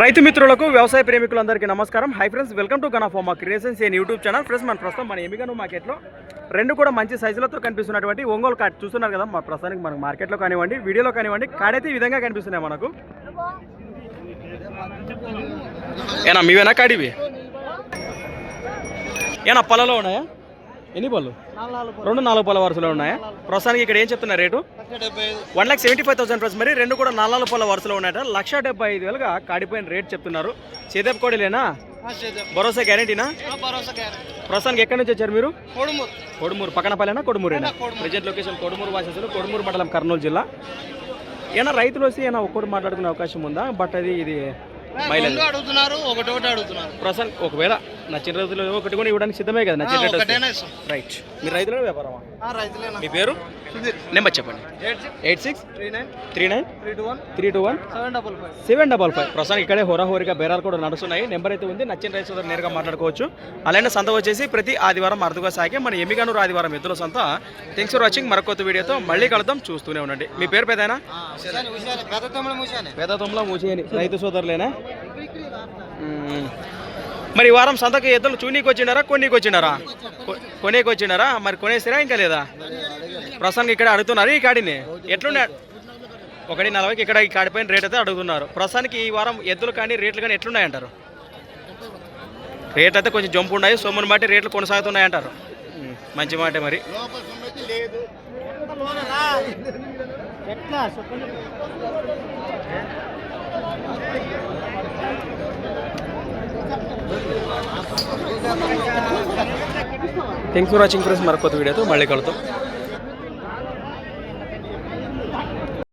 రైతు మిత్రులకు వ్యవసాయ ప్రేమికులందరికీ నమస్కారం. Hi friends welcome to గనాఫోమా creations a YouTube channel friends మన ప్రస్తుతం మన ఎమిగను మార్కెట్లో రెండు కూడా మంచి సైజులతో కనిపిస్తున్నటువంటి ఒంగోలు కాట్ చూస్తున్నారు కదా మా ప్రస్తుతానికి మనకు మార్కెట్లో కానివ్వండి వీడియోలో కానివ్వండి కాడైతే ఈ విధంగా కనిపిస్తున్నాయి మనకు. ఏనా మీవేనా కాడివి? ఏనా పళ్ళలో ఉన్నాయా? ఎన్ని పళ్ళు? రెండు నాలుగు పళ్ళ వరుసలో ఉన్నాయా? ప్రస్తుతానికి ఇక్కడ ఏం చెప్తున్నారు rate? One lakh seventy five thousand plus మరి రెండు కూడా నాలుగు పళ్ళ వరుసలో ఉన్నాయట. లక్ష డెబ్బై ఐదు వేలుగా కాడిపోయిన రేట్ చెప్తున్నారు. చేదేపు కోడిలేనా భరోసా గ్యారెంటీనా? ప్రస్తుతానికి ఎక్కడి నుంచి వచ్చారు మీరు? కొడుమూరు. పక్కనపల్లినా కొడుమూరేనా? ప్రజెంట్ లొకేషన్ కొడుమూరు వాసేసులు కొడుమూరు మండలం కర్నూలు జిల్లా. ఏనా రైతులు వచ్చి ఏమైనా ఒక్కటి మాట్లాడుకునే అవకాశం ఉందా? బట్ అది ఇది అడుగుతున్నారు ఒకటి ఒకటి అడుగుతున్నారు. ప్రసన్ ఒకవేళ నచ్చిన రైతులు ఒకటి కూడా ఇవ్వడానికి సిద్ధమే కదా నచ్చిన రేట్ రైట్ మీరు రైతుల వ్యాపారమా? రైతులేనా? మీ పేరు? నెంబర్ చెప్పండి. Eight six three nine three nine three two one three two one seven double five. Seven double five. ప్రస్తుతానికి ఇక్కడే హోరాహోరిగా బేరాలు కూడా నడుస్తున్నాయి. నెంబర్ అయితే ఉంది. నచ్చిన రైతు సోదరు నేరుగా మాట్లాడుకోవచ్చు. అలానే సంత వచ్చేసి ప్రతి ఆదివారం అరుదుగా సాగే మన ఎమ్మిగానూరు ఆదివారం ఎద్దుల సంత. థ్యాంక్స్ ఫర్ వాచింగ్ మరొక వీడియోతో మళ్ళీ కలుద్దాం. చూస్తూనే ఉండండి. మీ పేరు పెదైనా పెద్ద వేదతంలో మూసేయని రైతు సోదరులేనా. మరి ఈ వారం సంతకు ఎద్దులు చూనీకి వచ్చిండారా కొన్నీకి వచ్చిండారా కొ- కొనేకి వచ్చిండారా మరి కొనేసిరా ఇంకా లేదా? ప్రస్తుతానికి ఇక్కడ అడుగుతున్నారు ఈ కాడిని. ఎట్లుండే ఒకటి నలభైకి ఇక్కడ ఈ కాడిపైన రేట్ అయితే అడుగుతున్నారు. ప్రస్తుతానికి ఈ వారం ఎద్దులు కానీ రేట్లు కానీ ఎట్లున్నాయంటారు? రేట్ అయితే కొంచెం జంపు ఉన్నాయి. సొమ్ముని బట్టి రేట్లు కొనసాగుతున్నాయంటారు. మంచి మాట మరి. ఎట్లా? థ్యాంక్స్ ఫర్ వాచింగ్ ఫ్రెండ్స్ మరొక కొత్త వీడియోతో మళ్ళీ కలుద్దాం